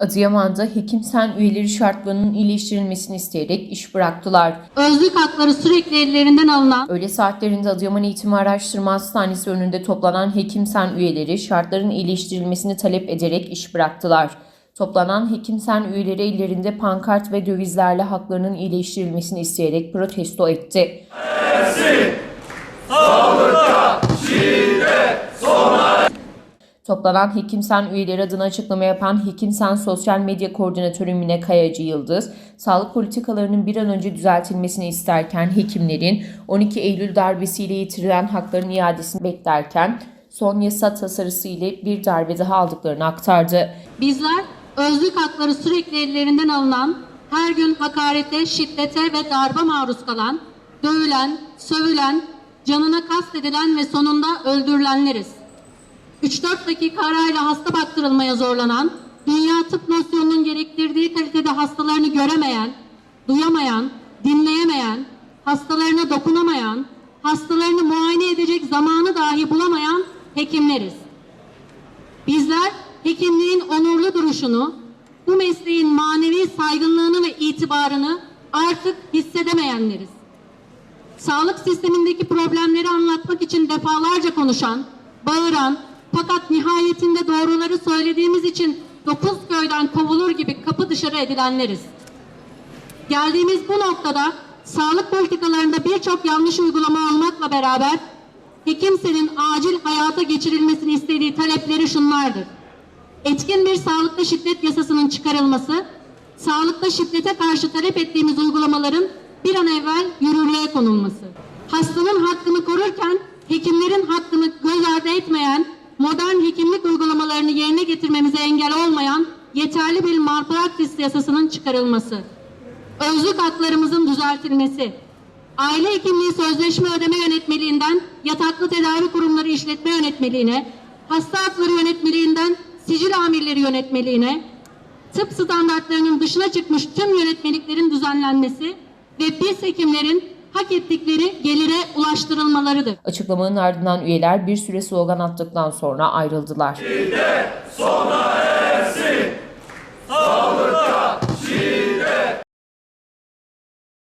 Adıyaman'da Hekim Sen üyeleri şartlarının iyileştirilmesini isteyerek iş bıraktılar. Özlük hakları sürekli ellerinden alınan Öğle saatlerinde Adıyaman Eğitim Araştırma Hastanesi önünde toplanan Hekim Sen üyeleri şartların iyileştirilmesini talep ederek iş bıraktılar. Toplanan Hekim Sen üyeleri ellerinde pankart ve dövizlerle haklarının iyileştirilmesini isteyerek protesto etti. Toplanan Hekimsen üyeleri adına açıklama yapan Hekimsen Sosyal Medya Koordinatörü Mine Kayacı Yıldız, sağlık politikalarının bir an önce düzeltilmesini isterken hekimlerin 12 Eylül darbesiyle yitirilen hakların iadesini beklerken son yasa tasarısı ile bir darbe daha aldıklarını aktardı. bizler özlük hakları sürekli ellerinden alınan, her gün hakarete, şiddete ve darba maruz kalan, dövülen, sövülen, canına kastedilen ve sonunda öldürülenleriz. 3-4 dakika arayla hasta baktırılmaya zorlanan, dünya tıp nosyonunun gerektirdiği kalitede hastalarını göremeyen, duyamayan, dinleyemeyen, hastalarına dokunamayan, hastalarını muayene edecek zamanı dahi bulamayan hekimleriz. Bizler hekimliğin onurlu duruşunu, bu mesleğin manevi saygınlığını ve itibarını artık hissedemeyenleriz. Sağlık sistemindeki problemleri anlatmak için defalarca konuşan, bağıran fakat nihayetinde doğruları söylediğimiz için dokuz köyden kovulur gibi kapı dışarı edilenleriz. Geldiğimiz bu noktada sağlık politikalarında birçok yanlış uygulama olmakla beraber hekimsenin acil hayata geçirilmesini istediği talepleri şunlardır. Etkin bir sağlıkta şiddet yasasının çıkarılması, sağlıkta şiddete karşı talep ettiğimiz uygulamaların bir an evvel yürürlüğe konulması. Hastanın hakkını korurken hekimlerin hakkını göz ardı etmeyen, uygulamalarını yerine getirmemize engel olmayan yeterli bir malpraktis yasasının çıkarılması özlük haklarımızın düzeltilmesi, aile hekimliği sözleşme ödeme yönetmeliğinden yataklı tedavi kurumları işletme yönetmeliğine, hasta hakları yönetmeliğinden sicil amirleri yönetmeliğine, tıp standartlarının dışına çıkmış tüm yönetmeliklerin düzenlenmesi ve biz hekimlerin hak ettikleri gelire ulaştırılmalarıdır. Açıklamanın ardından üyeler bir süre slogan attıktan sonra ayrıldılar. sona